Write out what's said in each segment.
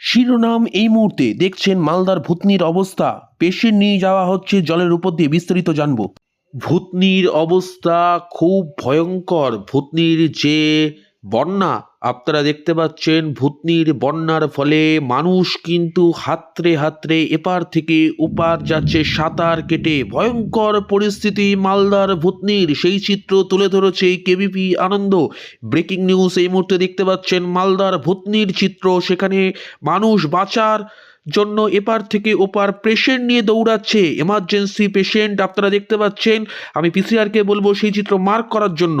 শিরোনাম এই মুহূর্তে দেখছেন মালদার ভূতনির অবস্থা। পেশেন্ট নিয়ে যাওয়া হচ্ছে জলের উপর দিয়ে বিস্তারিত জানব। ভূতনির অবস্থা খুব ভয়ঙ্কর। ভূতনির যে বন্যা আপনারা দেখতে পাচ্ছেন ভূতনির বন্যার ফলে মানুষ কিন্তু হাতড়ে হাতরে এপার থেকে ওপার যাচ্ছে সাঁতার কেটে। ভয়ঙ্কর পরিস্থিতি মালদার ভূতনির। সেই চিত্র তুলে ধরেছে কেবিপি আনন্দ। ব্রেকিং নিউজ এই মুহূর্তে দেখতে পাচ্ছেন মালদার ভূতনির চিত্র। সেখানে মানুষ বাঁচার জন্য এপার থেকে ওপার পেশেন্ট নিয়ে দৌড়াচ্ছে। এমার্জেন্সি পেশেন্ট আপনারা দেখতে পাচ্ছেন। আমি পিসিআরকে বলব সেই চিত্র মার্ক করার জন্য।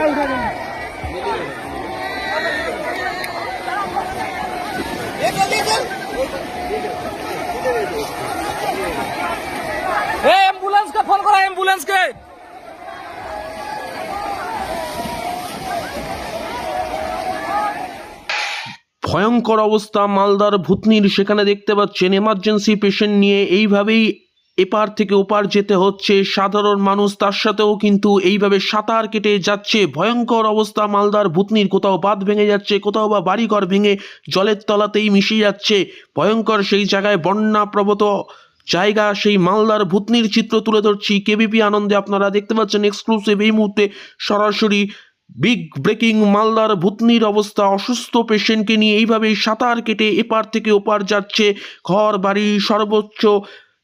উঠা উঠা দেন এ অ্যাম্বুলেন্স কে ফোন করা অ্যাম্বুলেন্স ভয়ঙ্কর অবস্থা মালদার ভূতনির সেখানে দেখতে পাচ্ছেন এমার্জেন্সি পেশেন্ট নিয়ে এইভাবেই এপার থেকে ওপার যেতে হচ্ছে। সাধারণ মানুষ তার সাথেও কিন্তু এইভাবে সাঁতার কেটে যাচ্ছে। ভয়ঙ্কর অবস্থা, মালদার ভূতনির কোথাও বাঁধ ভেঙে যাচ্ছে, কোথাও বা বাড়িঘর ভেঙে জলের তলাতেই মিশে যাচ্ছে। ভয়ঙ্কর সেই জায়গায় বন্যা প্রবত জায়গা, সেই মালদার ভূতনির চিত্র তুলে ধরছি। কেবিপি আনন্দে আপনারা দেখতে পাচ্ছেন এক্সক্লুসিভ এই মুহূর্তে সরাসরি বিগ ব্রেকিং মালদার ভূতনির অবস্থা। অসুস্থ পেশেন্টকে নিয়ে এইভাবেই সাঁতার কেটে এপার থেকে ওপার যাচ্ছে। ঘর, বাড়ি সর্বোচ্চ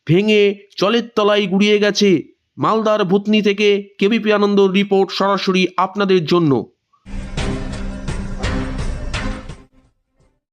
ভেঙে জলের তলায় গুড়িয়ে গেছে। মালদার ভূতনি থেকে কেবিপি আনন্দ রিপোর্ট সরাসরি আপনাদের জন্য।